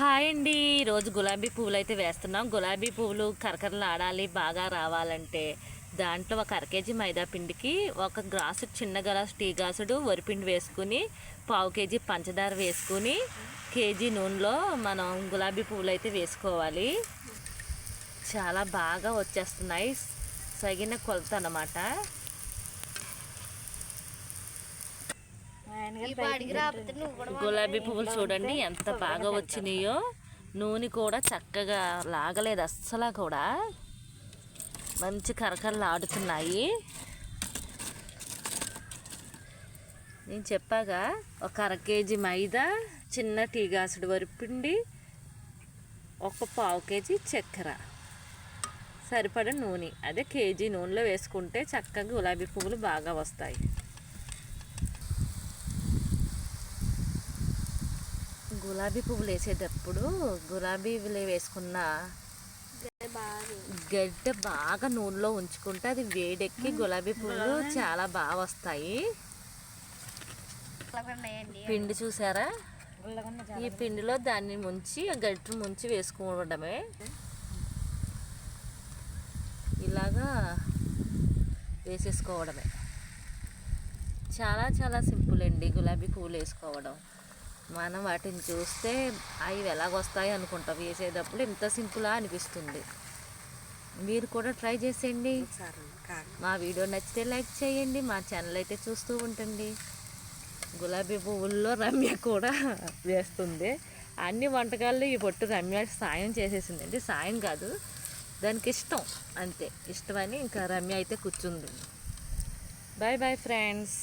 Hi అండి. ఈరోజు గులాబీ పువ్వులు అయితే వేస్తున్నాం. గులాబీ పువ్వులు కరకరలు ఆడాలి బాగా రావాలంటే. దాంట్లో ఒక అర కేజీ మైదా పిండికి ఒక గ్లాసు చిన్న గ్లాసు టీ గ్లాసుడు వరిపిండి వేసుకుని పావు కేజీ పంచదార వేసుకుని కేజీ నూనెలో మనం గులాబీ పువ్వులు అయితే వేసుకోవాలి. చాలా బాగా వచ్చేస్తున్నాయి. సగిన కొలత అన్నమాట ఈ పాడికి రాకపోతే నువ్వు కూడా గులాబీ పువ్వులు చూడండి ఎంత బాగా వచ్చినాయో. నూనె కూడా చక్కగా లాగలేదు అస్సలు కూడా. మంచి కరకరలు ఆడుతున్నాయి. నేను చెప్పాగా ఒక అర కేజీ మైదా చిన్న టీ గాసుడు వరిపిండి ఒక పావు కేజీ చక్కెర. సరిపడ నూనె. అదే కేజీ నూనెలో వేసుకుంటే చక్కగా గులాబీ పువ్వులు బాగా వస్తాయి. గులాబీ పువ్వులు వేసేటప్పుడు గులాబీలు వేసుకున్న గడ్డ బాగా నూనెలో ఉంచుకుంటే అది వేడెక్కి గులాబీ పువ్వులు చాలా బాగా వస్తాయి. పిండి చూసారా? ఈ పిండిలో దాన్ని ముంచి ఆ గడ్డను ముంచి వేసుకోవడమే. ఇలాగా వేసేసుకోవడమే. చాలా చాలా సింపుల్ అండి గులాబీ పువ్వులు వేసుకోవడం. మనం వాటిని చూస్తే అవి ఎలాగొస్తాయి అనుకుంటాం. వేసేటప్పుడు ఇంత సింపులా అనిపిస్తుంది. మీరు కూడా ట్రై చేసేయండి. మా వీడియో నచ్చితే లైక్ చేయండి. మా ఛానల్ అయితే చూస్తూ ఉండండి. గులాబీ పువ్వుల్లో రమ్య కూడా వేస్తుంది. అన్ని వంటకాల్లో ఈ పొట్టు రమ్య సాయం చేసేసింది. అంటే సాయం కాదు దానికి ఇష్టం. అంతే. ఇష్టమని ఇంకా రమ్య అయితే కూర్చుంది. Bye bye friends.